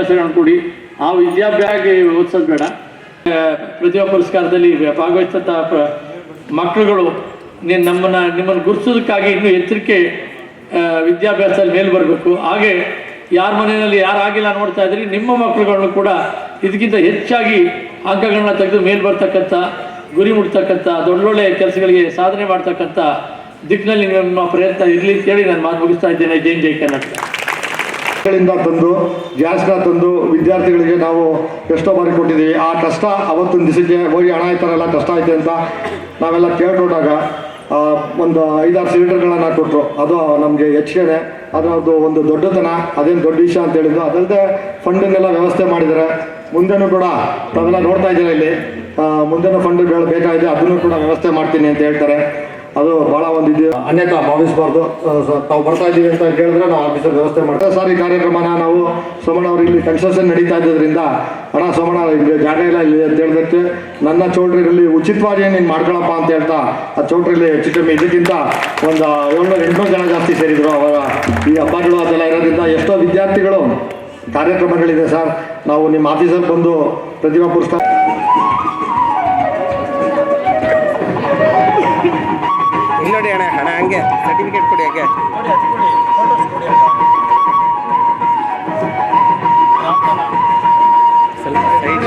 ವಿದ್ಯಾಭ್ಯಾಸಗಳನ್ನು ಕೊಡಿ. ಆ ವಿದ್ಯಾಭ್ಯಾಸ ಓದಿಸೋದು ಬೇಡ. ಪ್ರತಿಭಾ ಪುರಸ್ಕಾರದಲ್ಲಿ ಭಾಗವಹಿಸಿದಂಥ ಪ್ರ- ಮಕ್ಕಳುಗಳು ನೀನು ನಮ್ಮನ್ನ, ನಿಮ್ಮನ್ನು ಗುರುತಿಸೋದಕ್ಕಾಗಿ ಇನ್ನೂ ಎಚ್ಚರಿಕೆ ವಿದ್ಯಾಭ್ಯಾಸದಲ್ಲಿ ಮೇಲೆ ಬರಬೇಕು. ಹಾಗೆ ಯಾರ ಮನೆಯಲ್ಲಿ ಯಾರು ಆಗಿಲ್ಲ ನೋಡ್ತಾ ಇದ್ರಿ, ನಿಮ್ಮ ಮಕ್ಕಳುಗಳನ್ನು ಕೂಡ ಇದಕ್ಕಿಂತ ಹೆಚ್ಚಾಗಿ ಅಂಕಗಳನ್ನ ತೆಗೆದು ಮೇಲೆ ಬರ್ತಕ್ಕಂಥ, ಗುರಿ ಮುಟ್ತಕ್ಕಂಥ ದೊಡ್ಡೊಳ್ಳೆ ಕೆಲಸಗಳಿಗೆ ಸಾಧನೆ ಮಾಡ್ತಕ್ಕಂಥ ದಿಕ್ಕಿನಲ್ಲಿ ನಿಮ್ಮ ಪ್ರಯತ್ನ ಇರಲಿ ಅಂತೇಳಿ ನಾನು ಮಾತು ಮುಗಿಸ್ತಾ ಇದ್ದೇನೆ. ಜೈನ್ ಜೈ ಕರ್ನಾಟಕ. ಗಳಿಂದ ತಂದು, ಗ್ಯಾಸ್ನ ತಂದು ವಿದ್ಯಾರ್ಥಿಗಳಿಗೆ ನಾವು ಎಷ್ಟೋ ಬಾರಿ ಕೊಟ್ಟಿದ್ದೀವಿ ಆ ಕಷ್ಟ ಅವತ್ತಿನ ದಿವಸಕ್ಕೆ ಹೋಗಿ ಹಣ ಆಯ್ತಾರಲ್ಲ ಕಷ್ಟ ಐತೆ ಅಂತ ನಾವೆಲ್ಲ ಕೇಳ್ಕೊಂಡಾಗ ಒಂದು ಐದಾರು ಸಿಲಿಂಡರ್ಗಳನ್ನು ಕೊಟ್ಟರು ಅದು ನಮಗೆ ಹೆಚ್ಚಿಗೆ ಅದರದ್ದು ಒಂದು ದೊಡ್ಡತನ, ಅದೇನು ದೊಡ್ಡ ವಿಷಯ ಅಂತ ಹೇಳಿದ್ದು ಅದಲ್ಲದೆ ಫಂಡನ್ನೆಲ್ಲ ವ್ಯವಸ್ಥೆ ಮಾಡಿದ್ದಾರೆ. ಮುಂದೆನೂ ಕೂಡ ತಾವೆಲ್ಲ ನೋಡ್ತಾ ಇದ್ದೀರಾ ಇಲ್ಲಿ. ಮುಂದೆನೂ ಫಂಡ್ ಬೇಕಾಗಿದೆ, ಅದನ್ನು ಕೂಡ ವ್ಯವಸ್ಥೆ ಮಾಡ್ತೀನಿ ಅಂತ ಹೇಳ್ತಾರೆ. ಅದು ಬಹಳ ಒಂದು ಇದು ಅನ್ಯತಾ ಭಾವಿಸಬಾರ್ದು ತಾವು ಬರ್ತಾ ಇದ್ದೀವಿ ಅಂತ ಕೇಳಿದ್ರೆ ನಾವು ಆಫೀಸರ್ ವ್ಯವಸ್ಥೆ ಮಾಡ್ತೇವೆ. ಸರ್, ಈ ಕಾರ್ಯಕ್ರಮನ ನಾವು ಸೋಮಣ್ಣ ಅವರು ಇಲ್ಲಿ ಕನ್ಸ್ಟ್ರಕ್ಷನ್ ನಡೀತಾ ಇದ್ದರಿಂದ ಅಣ್ಣ ಸೋಮಣ್ಣ ಇಲ್ಲಿ ಜಾಗ ಇಲ್ಲ ಇಲ್ಲಿ ಅಂತ ಹೇಳಿದಕ್ಕೆ ನನ್ನ ಚೌಟ್ರಿಯಲ್ಲಿ ಉಚಿತವಾಗಿ ನೀನು ಮಾಡ್ಕೊಳಪ್ಪ ಅಂತ ಹೇಳ್ತಾ, ಆ ಚೌಟ್ರಿಯಲ್ಲಿ ಹೆಚ್ಚು ಕಮ್ಮಿ ಇದಕ್ಕಿಂತ ಒಂದು ಏಳ್ನೂರು ಎಂಟುನೂರು ಜನ ಜಾಸ್ತಿ ಸೇರಿದ್ರು ಅವರ ಈ ಹಬ್ಬಗಳು ಅದೆಲ್ಲ ಇರೋದ್ರಿಂದ ಎಷ್ಟೋ ವಿದ್ಯಾರ್ಥಿಗಳು ಕಾರ್ಯಕ್ರಮಗಳಿದೆ ಸರ್. ನಾವು ನಿಮ್ಮ ಆಫೀಸರ್ ಬಂದು ಪ್ರತಿಭಾ ಪುರಸ್ಕಾರ ನೋಡಿ ಅಣ್ಣ ಹಣ ಹಂಗೆ ಸರ್ಟಿಫಿಕೇಟ್ ಕೊಡಿ ಹಾಗೆ. ಸ್ವಲ್ಪ ಸೈಡ್.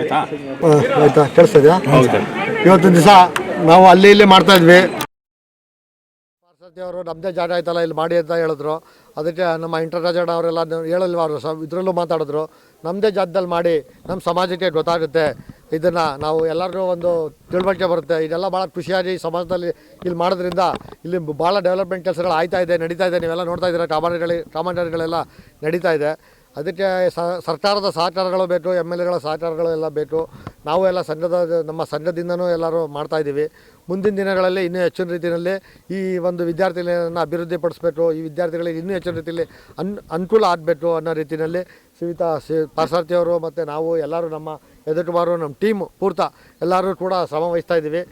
ಆಯ್ತಾ? ಕೇಳಿಸ್ತಾ ಇದೆಯಾ? ಇವತ್ತಿನ ದಿವಸ ನಾವು ಅಲ್ಲಿ ಇಲ್ಲಿ ಮಾಡ್ತಾ ಇದ್ವಿ. ಅವರು ನಮ್ಮದೇ ಜಾಗ ಆಯ್ತಲ್ಲ ಇಲ್ಲಿ ಮಾಡಿ ಅಂತ ಹೇಳಿದ್ರು. ಅದಕ್ಕೆ ನಮ್ಮ ಇಂಟರ್ರಾಜಣ್ಣ ಅವರೆಲ್ಲ ಹೇಳಲ್ವ ಅವರು ಸ ಇದರಲ್ಲೂ ಮಾತಾಡಿದ್ರು. ನಮ್ಮದೇ ಜಾಗದಲ್ಲಿ ಮಾಡಿ ನಮ್ಮ ಸಮಾಜಕ್ಕೆ ಗೊತ್ತಾಗುತ್ತೆ. ಇದನ್ನು ನಾವು ಎಲ್ಲರಿಗೂ ಒಂದು ತಿಳುವಳಿಕೆ ಬರುತ್ತೆ. ಇದೆಲ್ಲ ಭಾಳ ಖುಷಿಯಾಗಿ ಸಮಾಜದಲ್ಲಿ ಇಲ್ಲಿ ಮಾಡೋದ್ರಿಂದ ಇಲ್ಲಿ ಭಾಳ ಡೆವಲಪ್ಮೆಂಟ್ ಕೆಲಸಗಳು ಆಯ್ತಾ ಇದೆ ನಡೀತಾ ಇದೆ. ನೀವೆಲ್ಲ ನೋಡ್ತಾ ಇದ್ದೀರಾ ಕಾಮಗಾರಿಗಳು ಕಾಮಗಾರಿಗಳೆಲ್ಲ ನಡೀತಾ ಇದೆ. ಅದಕ್ಕೆ ಸರ್ಕಾರದ ಸಹಕಾರಗಳು ಬೇಕು, ಎಂ ಎಲ್ ಎಗಳ ಸಹಕಾರಗಳು ಎಲ್ಲ ಬೇಕು. ನಾವು ಎಲ್ಲ ಸಂಘದ, ನಮ್ಮ ಸಂಘದಿಂದನೂ ಎಲ್ಲರೂ ಮಾಡ್ತಾಯಿದ್ದೀವಿ ಮುಂದಿನ ದಿನಗಳಲ್ಲಿ ಇನ್ನೂ ಹೆಚ್ಚಿನ ರೀತಿಯಲ್ಲಿ ಈ ಒಂದು ವಿದ್ಯಾರ್ಥಿಗಳನ್ನು ಅಭಿವೃದ್ಧಿಪಡಿಸ್ಬೇಕು. ಈ ವಿದ್ಯಾರ್ಥಿಗಳಿಗೆ ಇನ್ನೂ ಹೆಚ್ಚಿನ ರೀತಿಯಲ್ಲಿ ಅನ್, ಅನುಕೂಲ ಆಗಬೇಕು ಅನ್ನೋ ರೀತಿಯಲ್ಲಿ ಸವಿತಾ, ಸಿ ಪಾರ್ಸಾರ್ಥಿಯವರು ಮತ್ತು ನಾವು ಎಲ್ಲರೂ ನಮ್ಮ ಎದುಟುಮಾರು ನಮ್ಮ ಟೀಮ್ ಪೂರ್ತ ಎಲ್ಲರೂ ಕೂಡ ಶ್ರಮ ವಹಿಸ್ತಾ ಇದ್ದೀವಿ.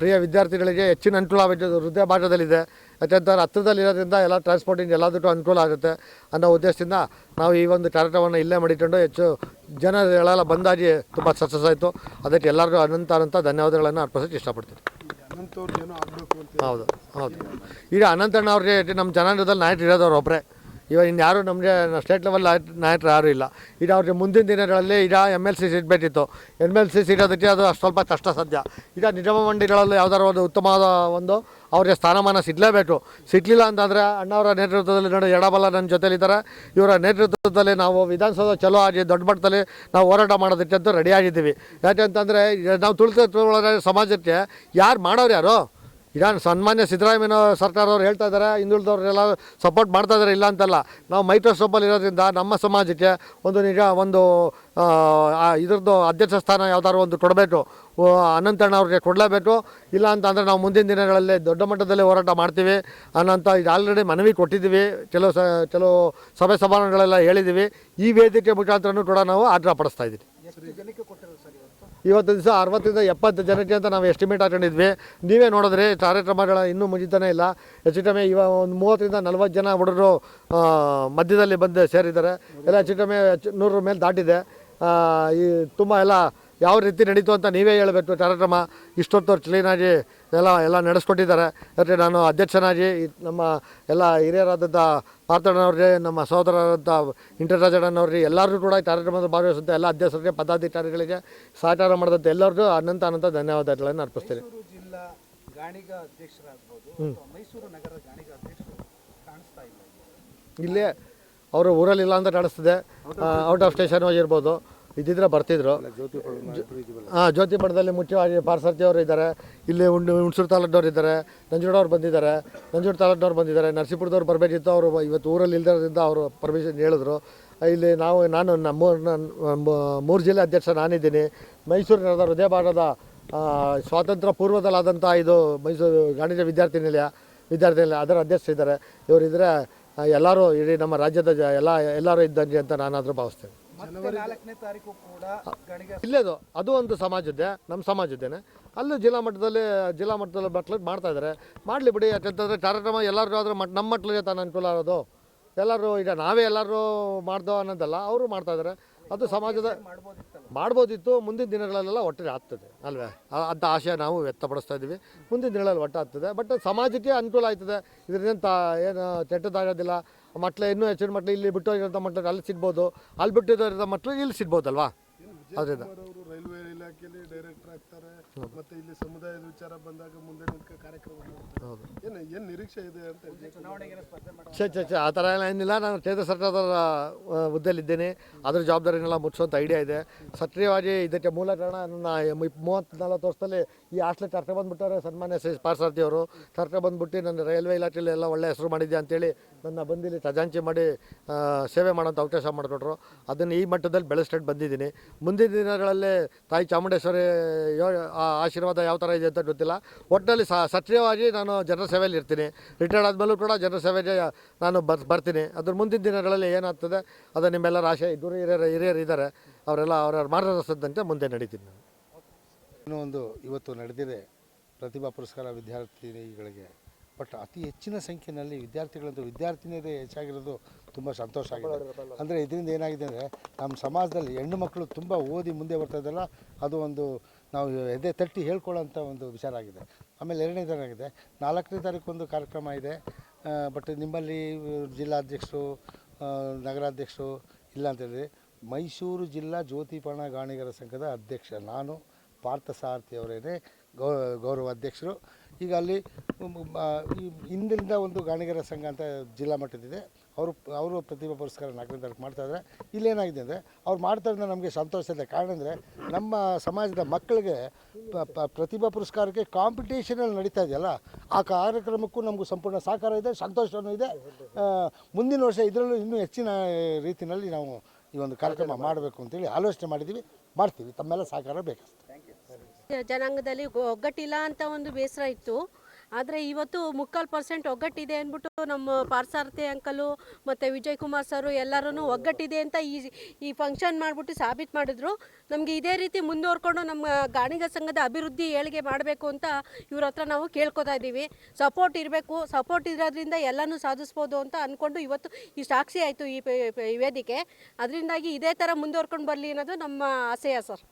ಪ್ರಿಯ ವಿದ್ಯಾರ್ಥಿಗಳಿಗೆ ಹೆಚ್ಚಿನ ಅನುಕೂಲ ಆಗಬೇಕು ಹೃದಯ ಭಾಗದಲ್ಲಿದೆ. ಯಾಕೆಂತ ಹತ್ತಿರದಲ್ಲಿರೋದ್ರಿಂದ ಎಲ್ಲ ಟ್ರಾನ್ಸ್ಪೋರ್ಟಿಂಗ್ ಎಲ್ಲದಕ್ಕೂ ಅನುಕೂಲ ಆಗುತ್ತೆ ಅನ್ನೋ ಉದ್ದೇಶದಿಂದ ನಾವು ಈ ಒಂದು ಕಾರ್ಯಕ್ರಮವನ್ನು ಇಲ್ಲೇ ಮಾಡಿಕೊಂಡು ಹೆಚ್ಚು ಜನಗಳೆಲ್ಲ ಬಂದಾಗಿ ತುಂಬ ಸಕ್ಸಸ್ ಆಯಿತು. ಅದಕ್ಕೆ ಎಲ್ಲರಿಗೂ ಅನಂತ ಅನಂತ ಧನ್ಯವಾದಗಳನ್ನು ಅರ್ಪಿಸೋಕ್ಕೆ ಇಷ್ಟಪಡ್ತೀನಿ. ಹೌದು ಹೌದು. ಈಗ ಅನಂತಣ್ಣ ಅವ್ರಿಗೆ ನಮ್ಮ ಜನಾಂಗದಲ್ಲಿ ನಾಯಕ ಇರೋದವ್ರು ಒಬ್ಬರೇ ಇವಾಗ ಇನ್ಯಾರು ನಮಗೆ ಸ್ಟೇಟ್ ಲೆವೆಲ್ ನಾಯಕರು ಯಾರು ಇಲ್ಲ. ಇದು ಅವ್ರಿಗೆ ಮುಂದಿನ ದಿನಗಳಲ್ಲಿ ಈಗ ಎಂ ಎಲ್ ಸಿ ಸೀಟ್ ಬೇಕಿತ್ತು. ಎಂ ಎಲ್ ಸಿ ಸಿಗೋದಕ್ಕೆ ಅದು ಅಷ್ಟು ಸ್ವಲ್ಪ ಕಷ್ಟ ಸಾಧ್ಯ. ಈಗ ನಿಗಮ ಮಂಡಿಗಳಲ್ಲಿ ಯಾವ್ದಾದ್ರು ಒಂದು ಉತ್ತಮವಾದ ಒಂದು ಅವ್ರಿಗೆ ಸ್ಥಾನಮಾನ ಸಿಗಲೇಬೇಕು. ಸಿಗಲಿಲ್ಲ ಅಂತಂದರೆ ಅಣ್ಣವರ ನೇತೃತ್ವದಲ್ಲಿ ನೋಡಿ ಎಡಬಲ್ಲ ನನ್ನ ಜೊತೆಲಿದ್ದಾರೆ. ಇವರ ನೇತೃತ್ವದಲ್ಲಿ ನಾವು ವಿಧಾನಸೌಧ ಚಲೋ ಆಗಿ ದೊಡ್ಡ ಮಟ್ಟದಲ್ಲಿ ನಾವು ಹೋರಾಟ ಮಾಡೋದಕ್ಕೆ ಅಂತ ರೆಡಿ ಆಗಿದ್ದೀವಿ. ಯಾಕೆಂತಂದರೆ, ನಾವು ತುಳಿತ ಸಮಾಜಕ್ಕೆ ಯಾರು ಮಾಡೋರು ಯಾರು? ಈಗ ಸನ್ಮಾನ್ಯ ಸಿದ್ದರಾಮಯ್ಯ ಸರ್ಕಾರದವ್ರು ಹೇಳ್ತಾ ಇದ್ದಾರೆ, ಹಿಂದುಳಿದವ್ರೆಲ್ಲ ಸಪೋರ್ಟ್ ಮಾಡ್ತಾ ಇದ್ದಾರೆ, ಇಲ್ಲ ಅಂತಲ್ಲ. ನಾವು ಮೈಕ್ರೋಸ್ಕೋಪಲ್ಲಿ ಇರೋದ್ರಿಂದ ನಮ್ಮ ಸಮಾಜಕ್ಕೆ ಒಂದು ನಿಜ, ಒಂದು ಇದ್ರದ್ದು ಅಧ್ಯಕ್ಷ ಸ್ಥಾನ ಯಾವ್ದಾದ್ರು ಒಂದು ಕೊಡಬೇಕು. ಅನಂತಣ್ಣ ಅವ್ರಿಗೆ ಕೊಡಲೇಬೇಕು. ಇಲ್ಲ ಅಂತಂದರೆ ನಾವು ಮುಂದಿನ ದಿನಗಳಲ್ಲಿ ದೊಡ್ಡ ಮಟ್ಟದಲ್ಲಿ ಹೋರಾಟ ಮಾಡ್ತೀವಿ ಅನ್ನೋಂಥ ಇದು ಆಲ್ರೆಡಿ ಮನವಿ ಕೊಟ್ಟಿದ್ದೀವಿ. ಕೆಲವು ಸ, ಕೆಲವು ಸಭೆ ಸಮಾರಂಭಗಳೆಲ್ಲ ಹೇಳಿದ್ದೀವಿ. ಈ ವೇದಿಕೆ ಮುಖಾಂತರನೂ ಕೂಡ ನಾವು ಆಗ್ರಹ ಪಡಿಸ್ತಾ ಇದ್ದೀವಿ. ಇವತ್ತು ದಿವಸ ಅರವತ್ತರಿಂದ ಎಪ್ಪತ್ತು ಜನಕ್ಕೆ ಅಂತ ನಾವು ಎಸ್ಟಿಮೇಟ್ ಹಾಕೊಂಡಿದ್ವಿ. ನೀವೇ ನೋಡಿದ್ರೆ ಕಾರ್ಯಕ್ರಮಗಳ ಇನ್ನೂ ಮುಂಚಿತಾನೆ ಇಲ್ಲ. ಹೆಚ್ಚು ಕಮ್ಮಿ ಇವಾಗ ಒಂದು ಮೂವತ್ತರಿಂದ ನಲ್ವತ್ತು ಜನ ಹುಡುಗರು ಮಧ್ಯದಲ್ಲಿ ಬಂದು ಸೇರಿದ್ದಾರೆ. ಎಲ್ಲ ಹೆಚ್ಚು ಕಮ್ಮಿ ನೂರರ ಮೇಲೆ ದಾಟಿದೆ. ಈ ತುಂಬ ಎಲ್ಲ ಯಾವ ರೀತಿ ನಡೀತು ಅಂತ ನೀವೇ ಹೇಳಬೇಕು. ಕಾರ್ಯಕ್ರಮ ಇಷ್ಟೊತ್ತು ಕ್ಲೀನಾಗಿ ಎಲ್ಲ ಎಲ್ಲ ನಡೆಸ್ಕೊಟ್ಟಿದ್ದಾರೆ ಯಾಕೆ ನಾನು ಅಧ್ಯಕ್ಷನಾಗಿ ನಮ್ಮ ಎಲ್ಲ ಹಿರಿಯರಾದಂಥ ಪಾತ್ರಣ್ಣವ್ರಿಗೆ ನಮ್ಮ ಸಹೋದರರಾದಂಥ ಇಂಟರ್ರಾಜಣ್ಣವ್ರಿಗೆ ಎಲ್ಲರಿಗೂ ಕೂಡ ಈ ಕಾರ್ಯಕ್ರಮದ ಭಾಗವಹಿಸಿದಂಥ ಎಲ್ಲ ಅಧ್ಯಕ್ಷರಿಗೆ ಪದಾಧಿಕಾರಿಗಳಿಗೆ ಸಹಕಾರ ಮಾಡಿದಂಥ ಎಲ್ಲರಿಗೂ ಅನಂತ ಅನಂತ ಧನ್ಯವಾದಗಳನ್ನು ಅರ್ಪಿಸ್ತೀನಿ. ಇಲ್ಲೇ? ಅವರು ಊರಲ್ಲಿಲ್ಲ ಅಂತ ಕಾಣಿಸ್ತದೆ. ಔಟ್ ಆಫ್ ಸ್ಟೇಷನ್ ಹೋಗಿರ್ಬೋದು. ಇದ್ದಿದ್ರೆ ಬರ್ತಿದ್ರು. ಹಾಂ ಜ್ಯೋತಿ ಪಡದಲ್ಲಿ ಮುಖ್ಯವಾಗಿ ಪಾರ್ಸರ್ಜಿ ಅವರು ಇದ್ದಾರೆ. ಇಲ್ಲಿ ಉಂಡು ಹುಣಸೂರು ತಾಲೂಕಿನವ್ರು ಇದ್ದಾರೆ. ನಂಜುಡವ್ರು ಬಂದಿದ್ದಾರೆ. ನಂಜುಡ ತಾಲೂಕ್ನವ್ರು ಬಂದಿದ್ದಾರೆ. ನರಸೀಪುರದವ್ರು ಬರಬೇಕಿತ್ತು. ಅವರು ಇವತ್ತು ಊರಲ್ಲಿ ಇಲ್ದಿರೋದ್ರಿಂದ ಅವರು ಪರ್ಮಿಷನ್ ಹೇಳಿದ್ರು. ಇಲ್ಲಿ ನಾವು ನಾನು ನಮ್ಮ ಮೂರು ಜಿಲ್ಲೆ ಅಧ್ಯಕ್ಷ ನಾನಿದ್ದೀನಿ. ಮೈಸೂರಿನ ಹೃದಯ ಭಾಗದ ಸ್ವಾತಂತ್ರ್ಯ ಪೂರ್ವದಲ್ಲಾದಂಥ ಇದು ಮೈಸೂರು ಗಾಣಿಜ ವಿದ್ಯಾರ್ಥಿ ನಿಲಯ ವಿದ್ಯಾರ್ಥಿ ನಿಲಯ ಅದರ ಅಧ್ಯಕ್ಷ ಇದ್ದಾರೆ. ಇವರಿದ್ದರೆ ಎಲ್ಲರೂ ಇಡೀ ನಮ್ಮ ರಾಜ್ಯದ ಜ ಎಲ್ಲ ಎಲ್ಲರೂ ಇದ್ದಂಗೆ ಅಂತ ನಾನಾದರೂ ಭಾವಿಸ್ತೇನೆ. ನಾಲ್ಕನೇ ತಾರೀಕು ಕೂಡ ಗಾಣಿಗ ಇಲ್ಲೇದು ಅದು ಒಂದು ಸಮಾಜದ್ದೇ ನಮ್ಮ ಸಮಾಜದ್ದೇನೆ. ಅಲ್ಲೂ ಜಿಲ್ಲಾ ಮಟ್ಟದಲ್ಲಿ ಜಿಲ್ಲಾ ಮಟ್ಟದಲ್ಲಿ ಮಟ್ಲಿಗೆ ಮಾಡ್ತಾ ಇದ್ದಾರೆ. ಮಾಡಲಿ ಬಿಡಿ ಯಾಕಂತಂದರೆ ಕಾರ್ಯಕ್ರಮ ಎಲ್ಲರೂ ಆದರೂ ಮಟ್ ನಮ್ಮ ಮಟ್ಲಿಗೆ ತಾನು ಅನುಕೂಲ ಆಗೋದು. ಎಲ್ಲರೂ ಈಗ ನಾವೇ ಎಲ್ಲರೂ ಮಾಡ್ದೋ ಅನ್ನೋದಲ್ಲ ಅವರು ಮಾಡ್ತಾ ಇದ್ದಾರೆ. ಅದು ಸಮಾಜದ ಮಾಡ್ಬೋದಿತ್ತು, ಮುಂದಿನ ದಿನಗಳಲ್ಲೆಲ್ಲ ಒಟ್ಟಿಗೆ ಆಗ್ತದೆ, ಅಲ್ವೇ? ಅಂತ ಆಶಯ ನಾವು ವ್ಯಕ್ತಪಡಿಸ್ತಾ ಇದ್ದೀವಿ. ಮುಂದಿನ ದಿನಗಳಲ್ಲಿ ಒಟ್ಟು ಆಗ್ತದೆ. ಬಟ್ ಸಮಾಜಕ್ಕೆ ಅನುಕೂಲ ಆಯ್ತದೆ. ಇದರಿಂದ ಏನು ಕೆಟ್ಟದಾಗೋದಿಲ್ಲ ಮಟ್ಲು ಇನ್ನೂ ಹೆಚ್ಚಿನ ಮಟ್ಲು ಇಲ್ಲಿ ಬಿಟ್ಟು ಹೋಗಿರೋಂಥ ಮಟ್ಲು ಅಲ್ಲಿ ಸಿಗ್ಬೋದು. ಅಲ್ಲಿ ಬಿಟ್ಟಿರೋಂಥ ಮಟ್ಲು ಇಲ್ಲಿ ಸಿಗ್ಬೋದಲ್ವಾ? ಅದರಿಂದ ಅವರು ರೈಲ್ವೆ ಇಲಾಖೆಯಲ್ಲಿ ಡೈರೆಕ್ಟರ್ ಆಗ್ತಾರೆ ಮತ್ತೆ ಇಲ್ಲಿ ಸಮುದಾಯದ ವಿಚಾರ ಬಂದಾಗ ಮುಂದೆ ಕಾರ್ಯಕ್ರಮ ಮಾಡ್ತಾರೆ. ಹೌದು. ಏನು ಏನು ನಿರೀಕ್ಷೆ ಇದೆ ಅಂತ ಹೇಳಿ ಛೇ ಛೇ ಛೇ ಆ ಥರ ಎಲ್ಲ ಏನಿಲ್ಲ. ನಾನು ಕೇಂದ್ರ ಸರ್ಕಾರದ ಆ, ಹುದ್ದೆಯಲ್ಲಿದ್ದೇನೆ. ಅದ್ರ ಜವಾಬ್ದಾರಿನೆಲ್ಲ ಮುಗಿಸೋಂಥ ಐಡಿಯಾ ಇದೆ. ಸಕ್ರಿಯವಾಗಿ ಇದಕ್ಕೆ ಮೂಲ ಕಾರಣ ನನ್ನ ಮೂವತ್ತ್ ನಾಲ್ಕು ನಲ್ವತ್ತು ವರ್ಷದಲ್ಲಿ ಈ ಹಾಸ್ಟ್ಲಿ ಕರ್ಕೊ ಬಂದ್ಬಿಟ್ಟವ್ರೆ ಸನ್ಮಾನ್ಯ ಶ್ರೀ ಪಾರ್ಸಾರ್ಥಿ ಅವರು ಕರ್ಕೊ ಬಂದ್ಬಿಟ್ಟು ನನ್ನ ರೈಲ್ವೆ ಇಲಾಖೆಯಲ್ಲಿ ಎಲ್ಲ ಒಳ್ಳೆ ಹೆಸರು ಮಾಡಿದ್ದೆ ಅಂತೇಳಿ ನನ್ನ ಬಂದಿಲ್ಲಿ ಖಜಾಂಚಿ ಮಾಡಿ ಸೇವೆ ಮಾಡೋಂಥ ಅವಕಾಶ ಮಾಡಿಕೊಟ್ರು. ಅದನ್ನು ಈ ಮಟ್ಟದಲ್ಲಿ ಬೆಳೆಸ್ಕೊಂಡು ಬಂದಿದ್ದೀನಿ. ಮುಂದಿನ ದಿನಗಳಲ್ಲಿ ತಾಯಿ ಚಾಮುಂಡೇಶ್ವರಿ ಆಶೀರ್ವಾದ ಯಾವ ಥರ ಇದೆ ಅಂತ ಗೊತ್ತಿಲ್ಲ. ಒಟ್ಟಿನಲ್ಲಿ ಸಕ್ರಿಯವಾಗಿ ನಾನು ಜನರ ಸೇವೆಯಲ್ಲಿ ಇರ್ತೀನಿ. ರಿಟೈರ್ಡ್ ಆದಮೇಲೂ ಕೂಡ ಜನರ ಸೇವೆಗೆ ನಾನು ಬರ್, ಬರ್ತೀನಿ. ಅದ್ರ ಮುಂದಿನ ದಿನಗಳಲ್ಲಿ ಏನಾಗ್ತದೆ, ಅದು ನಿಮ್ಮೆಲ್ಲರ ಆಶೆ ದೂರ ಹಿರಿಯರು ಹಿರಿಯರು ಇದ್ದಾರೆ. ಅವರೆಲ್ಲ ಅವರ ಮಾರ್ಗದರ್ಶನದಂತೆ ಮುಂದೆ ನಡೀತೀನಿ ನಾನು. ಇನ್ನೂ ಒಂದು ಇವತ್ತು ನಡೆದಿದೆ ಪ್ರತಿಭಾ ಪುರಸ್ಕಾರ ವಿದ್ಯಾರ್ಥಿನಿಗಳಿಗೆ. ಬಟ್ ಅತಿ ಹೆಚ್ಚಿನ ಸಂಖ್ಯೆಯಲ್ಲಿ ವಿದ್ಯಾರ್ಥಿಗಳಂತೂ ವಿದ್ಯಾರ್ಥಿನಿಯರೇ ಹೆಚ್ಚಾಗಿರೋದು ತುಂಬ ಸಂತೋಷ ಆಗಿದೆ. ಅಂದರೆ ಇದರಿಂದ ಏನಾಗಿದೆ ಅಂದರೆ ನಮ್ಮ ಸಮಾಜದಲ್ಲಿ ಹೆಣ್ಣು ಮಕ್ಕಳು ತುಂಬ ಓದಿ ಮುಂದೆ ಬರ್ತಾ ಅದು ಒಂದು ನಾವು ಎದೆ ತಟ್ಟಿ ಹೇಳ್ಕೊಳ್ಳೋಂಥ ಒಂದು ವಿಚಾರ ಆಗಿದೆ. ಆಮೇಲೆ ಎರಡನೇ ಆಗಿದೆ. ನಾಲ್ಕನೇ ತಾರೀಕು ಒಂದು ಕಾರ್ಯಕ್ರಮ ಇದೆ. ಬಟ್ ನಿಮ್ಮಲ್ಲಿ ಜಿಲ್ಲಾಧ್ಯಕ್ಷರು ನಗರಾಧ್ಯಕ್ಷರು ಇಲ್ಲ ಅಂತೇಳಿ ಮೈಸೂರು ಜಿಲ್ಲಾ ಜ್ಯೋತಿಪಣ ಗಾಣಿಗರ ಸಂಘದ ಅಧ್ಯಕ್ಷ ನಾನು. ಪಾರ್ಥಸಾರಥಿ ಅವರೇನೆ ಗೌ, ಗೌರವ ಅಧ್ಯಕ್ಷರು. ಈಗ ಅಲ್ಲಿ ಹಿಂದಿನಿಂದ ಒಂದು ಗಾಣಿಗರ ಸಂಘ ಅಂತ ಜಿಲ್ಲಾ ಮಟ್ಟದಿದೆ. ಅವರು ಅವರು ಪ್ರತಿಭಾ ಪುರಸ್ಕಾರ ನಾಲ್ಕನೇ ತಾರೀಕು ಮಾಡ್ತಾ ಇದ್ದಾರೆ. ಇಲ್ಲೇನಾಗಿದೆ ಅಂದರೆ ಅವ್ರು ಮಾಡ್ತಾ ಇರೋದು ನಮಗೆ ಸಂತೋಷ ಇದೆ. ಕಾರಣ ಅಂದರೆ ನಮ್ಮ ಸಮಾಜದ ಮಕ್ಕಳಿಗೆ ಪ್ರತಿಭಾ ಪುರಸ್ಕಾರಕ್ಕೆ ಕಾಂಪಿಟೇಷನಲ್ಲಿ ನಡೀತಾ ಇದೆಯಲ್ಲ, ಆ ಕಾರ್ಯಕ್ರಮಕ್ಕೂ ನಮಗೂ ಸಂಪೂರ್ಣ ಸಹಕಾರ ಇದೆ ಸಂತೋಷವೂ ಇದೆ. ಮುಂದಿನ ವರ್ಷ ಇದರಲ್ಲೂ ಇನ್ನೂ ಹೆಚ್ಚಿನ ರೀತಿಯಲ್ಲಿ ನಾವು ಈ ಒಂದು ಕಾರ್ಯಕ್ರಮ ಮಾಡಬೇಕು ಅಂತೇಳಿ ಆಲೋಚನೆ ಮಾಡಿದ್ದೀವಿ. ಮಾಡ್ತೀವಿ. ತಮ್ಮೆಲ್ಲ ಸಹಕಾರ ಬೇಕಷ್ಟೆ. ಜನಾಂಗದಲ್ಲಿ ಒಗ್ಗಟ್ಟಿಲ್ಲ ಅಂತ ಒಂದು ಬೇಸರ ಇತ್ತು. ಆದರೆ ಇವತ್ತು ಮುಕ್ಕಾಲು ಪರ್ಸೆಂಟ್ ಒಗ್ಗಟ್ಟಿದೆ ಅಂದ್ಬಿಟ್ಟು ನಮ್ಮ ಪಾರ್ಸಾರ್ಥಿ ಅಂಕಲು ಮತ್ತು ವಿಜಯ್ ಕುಮಾರ್ ಸರು ಎಲ್ಲರೂ ಒಗ್ಗಟ್ಟಿದೆ ಅಂತ ಈ ಈ ಫಂಕ್ಷನ್ ಮಾಡಿಬಿಟ್ಟು ಸಾಬೀತು ಮಾಡಿದ್ರು. ನಮಗೆ ಇದೇ ರೀತಿ ಮುಂದುವರ್ಕೊಂಡು ನಮ್ಮ ಗಾಣಿಗ ಸಂಘದ ಅಭಿವೃದ್ಧಿ ಏಳಿಗೆ ಮಾಡಬೇಕು ಅಂತ ಇವ್ರ ಹತ್ರ ನಾವು ಕೇಳ್ಕೊತಾ ಇದ್ದೀವಿ. ಸಪೋರ್ಟ್ ಇರಬೇಕು. ಸಪೋರ್ಟ್ ಇರೋದ್ರಿಂದ ಎಲ್ಲನೂ ಸಾಧಿಸ್ಬೋದು ಅಂತ ಅಂದ್ಕೊಂಡು ಇವತ್ತು ಈ ಸಾಕ್ಷಿ ಆಯಿತು ಈ ವೇದಿಕೆ. ಅದರಿಂದಾಗಿ ಇದೇ ಥರ ಮುಂದುವರ್ಕೊಂಡು ಬರಲಿ ಅನ್ನೋದು ನಮ್ಮ ಆಸೆಯ ಸರ್?